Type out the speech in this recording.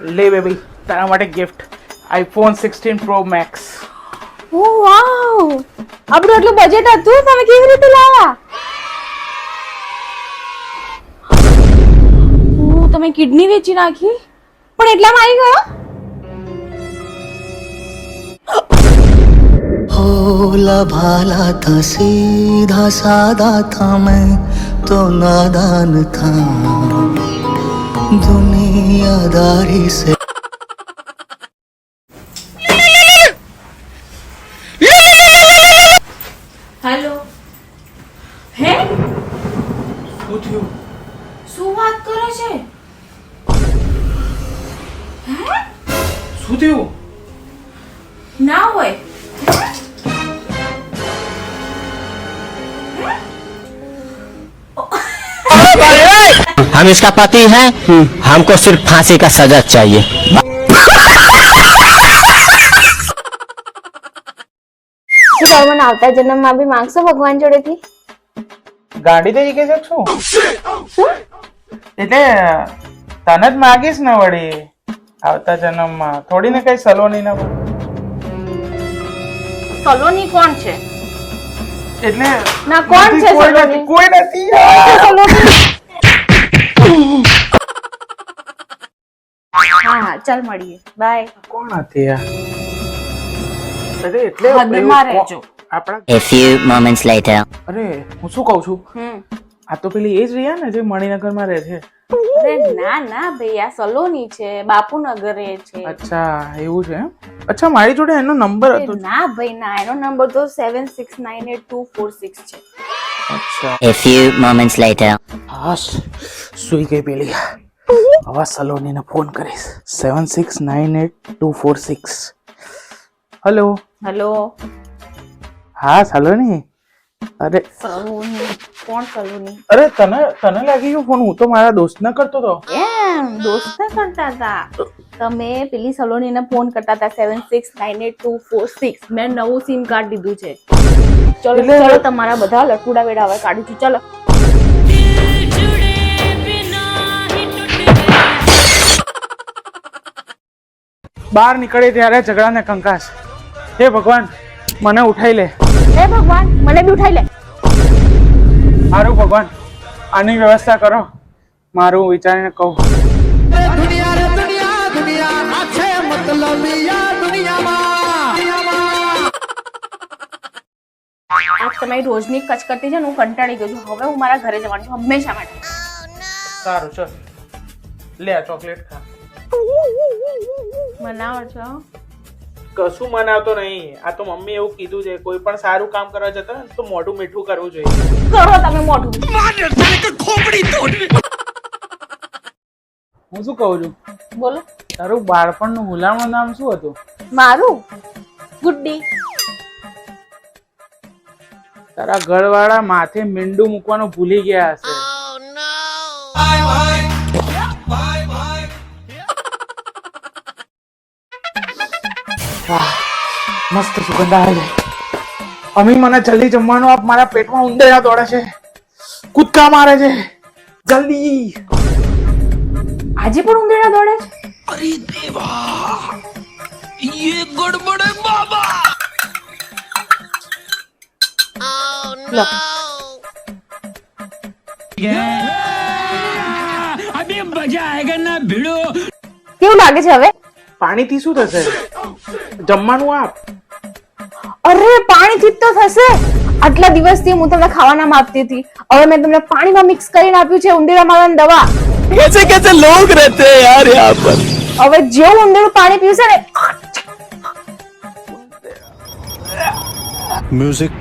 લે બેબી તારા માટે gift iPhone sixteen pro max oh wow! આપણું એટલું બજેટ હતું? તમે કેવી રીતે લાવ્યા? તમે કિડની વેચી નાખી? પણ એટલામાં આવી ગયો? ભોલા ભાલા થા સીધા સાદા થા મેં તો નાદાન થા દુનિયાદારી સે હેલો હે શું શું વાત કરે છે? હે શું થયું? ના હોય. हम इसका पति हैं हमको सिर्फ फांसी का सजा चाहिए શું તમે મને આવતા જન્મમાં બી માંગશો ભગવાન જોડેથી ગાડી તો શીખે છે શું એટલે તને જ માગીશ ને વળી આવતા જન્મમાં થોડી ને કઈ સલોની ના સલોની કોણ છે એટલે ના, કોણ નથી, છે કોઈ સલોની? નથી કોઈ નથી યાર. ચાલ મળીએ. બાય કોણ હતી અરે એટલે હદમાં રહેજો. આપણા A few moments later. અરે હું શું કહું છું? હમ. આ તો પેલી એ જ રહ્યા ને જે મણિનગરમાં રહે છે. અરે ના ના ભાઈ આ સલોની છે બાપુનગર રહે છે. અચ્છા એવું છે એમ? અચ્છા મારી જોડે એનો નંબર હતો. ના ભાઈ ના એનો નંબર તો seven six nine eight two four six છે. અચ્છા. A few moments later. હાશ સુઈ ગઈ પેલી. હવે સલોનીને ફોન કરીશ. Seven six nine eight two four six hello hello હા સલોની? અરે. સલોની. કોણ સલોની? અરે તને તને લાગી ગયું ફોન હું તો મારા દોસ્તને કરતો હતો. એમ દોસ્ત કરતા હતા? તમે પેલી સલોનીને ફોન કરતા હતા seven six nine eight two four six મેં નવું સિમ કાર્ડ લીધું છે. ચલો ચલો તમારા બધા લટુડા વેડા હવે કાઢું છું. ચલો. બહાર નીકળે ત્યારે ઝઘડાને કંકાસ. હે ભગવાન મને ઉઠાઈ લે. હે ભગવાન મને બી ઉઠાઈ લે. મારું ભગવાન આની વ્યવસ્થા કરો. મારું વિચારીને કહું. તમારી રોજની કરતી છે ને હું કંટાળી ગયો છું. હવે હું મારા ઘરે જવાનું છું હંમેશા માટે. સારું ચલ. લે આ ચોકલેટ ખા. મનાવો છો કશું મનાવતો નહીં. આ તો મમ્મી એવું કીધું છે કોઈ પણ સારું કામ કરવા જતા ને તો મોઢું મીઠું કરવું જોઈએ. કરો તમે મોઢું. હું શું કહું છું? બોલો. તારું બાળપણનું હુલામણું નામ શું હતું? મારું? ગુડ્ડી. તારા ઘરવાળા માથે મીંડું મૂકવાનું ભૂલી ગયા હશે. મસ્ત સુગંધ આવે છે. અમી મને જલ્દી જમવાનું આપ મારા પેટમાં ઉંદરા દોડે છે. કૂદકા મારે છે. જલ્દી. આજે પણ ઉંદરડા દોડે છે? ભીડો. કેવું લાગે છે હવે? પાણીથી શું થશે? જમવાનું આપ અરે પાણીથી જ તો થશે આટલા દિવસથી હું તમને ખાવાના આપતી હતી હવે મેં તમને પાણીમાં મિક્સ કરીને આપ્યું છે ઉંદરડા મારવાની દવા कैसे कैसे लोग रहते हैं यार यहाँ पर હવે જેવું ઉંદરડું પાણી પીવશે ને Music